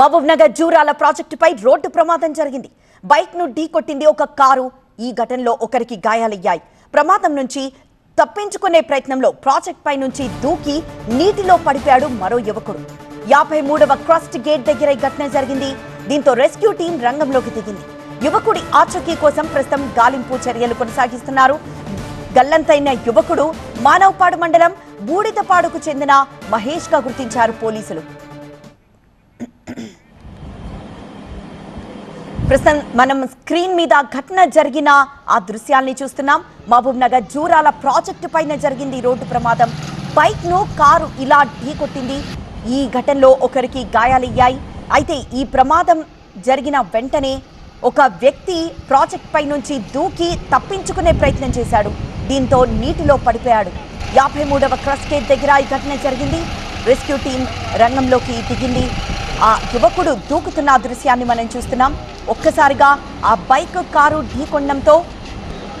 మహబూబ్ నగర్ జూరాల ప్రాజెక్టుపై రోడ్డు ప్రమాదం జరిగింది. బైక్ను ఢీకొట్టింది ఒక కారు. ఈ ఘటనలో ఒకరికి గాయాలయ్యాయి. ప్రమాదం నుంచి తప్పించుకునే ప్రయత్నంలో ప్రాజెక్ట్ పై నుంచి దూకి నీటిలో పడిపోయాడు మరో యువకుడు. యాభై మూడవ క్రస్ట్ గేట్ దగ్గర ఈ ఘటన జరిగింది. దీంతో రెస్క్యూ టీం రంగంలోకి దిగింది. యువకుడి ఆచూకీ కోసం ప్రస్తుతం గాలింపు చర్యలు కొనసాగిస్తున్నారు. గల్లంతైన యువకుడు మానవపాడు మండలం బూడిదపాడుకు చెందిన మహేష్గా గుర్తించారు పోలీసులు. ప్రస్తుతం మనం స్క్రీన్ మీద ఘటన జరిగిన ఆ దృశ్యాల్ని చూస్తున్నాం. మహబూబ్ నగర్ జూరాల ప్రాజెక్టు పైన జరిగింది రోడ్డు ప్రమాదం. బైక్ను కారు ఇలా ఢీకొట్టింది ఈ ఘటనలో ఒకరికి గాయాలయ్యాయి. అయితే ఈ ప్రమాదం జరిగిన వెంటనే ఒక వ్యక్తి ప్రాజెక్ట్ పై నుంచి దూకి తప్పించుకునే ప్రయత్నం చేశాడు. దీంతో నీటిలో పడిపోయాడు. యాభై మూడవ క్రస్ గేట్ దగ్గర ఈ ఘటన జరిగింది. రెస్క్యూ టీం రంగంలోకి దిగింది. ఆ యువకుడు దూకుతున్న ఆ దృశ్యాన్ని మనం చూస్తున్నాం. ఒక్కసారిగా ఆ బైక్ కారు ఢీకొండంతో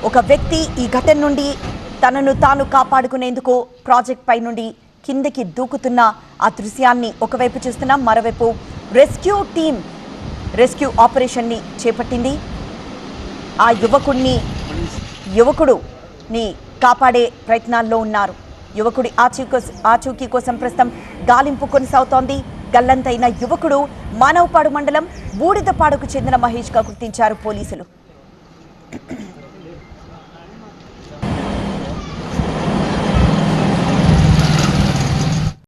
ఒక వ్యక్తి ఈ ఘటన నుండి తనను తాను కాపాడుకునేందుకు ప్రాజెక్ట్ పై నుండి కిందకి దూకుతున్న ఆ దృశ్యాన్ని ఒకవైపు చూస్తున్నాం. మరోవైపు రెస్క్యూ టీం రెస్క్యూ ఆపరేషన్ని చేపట్టింది. ఆ యువకుడిని యువకుడుని కాపాడే ప్రయత్నాల్లో ఉన్నారు. యువకుడి ఆచూకీ ఆచూకీ కోసం ప్రస్తుతం గాలింపు కొనసాగుతోంది. గల్లంతైన యువకుడు మానవపాడు మండలం బూడిదపాడుకు చెందిన మహేష్గా గుర్తించారు పోలీసులు.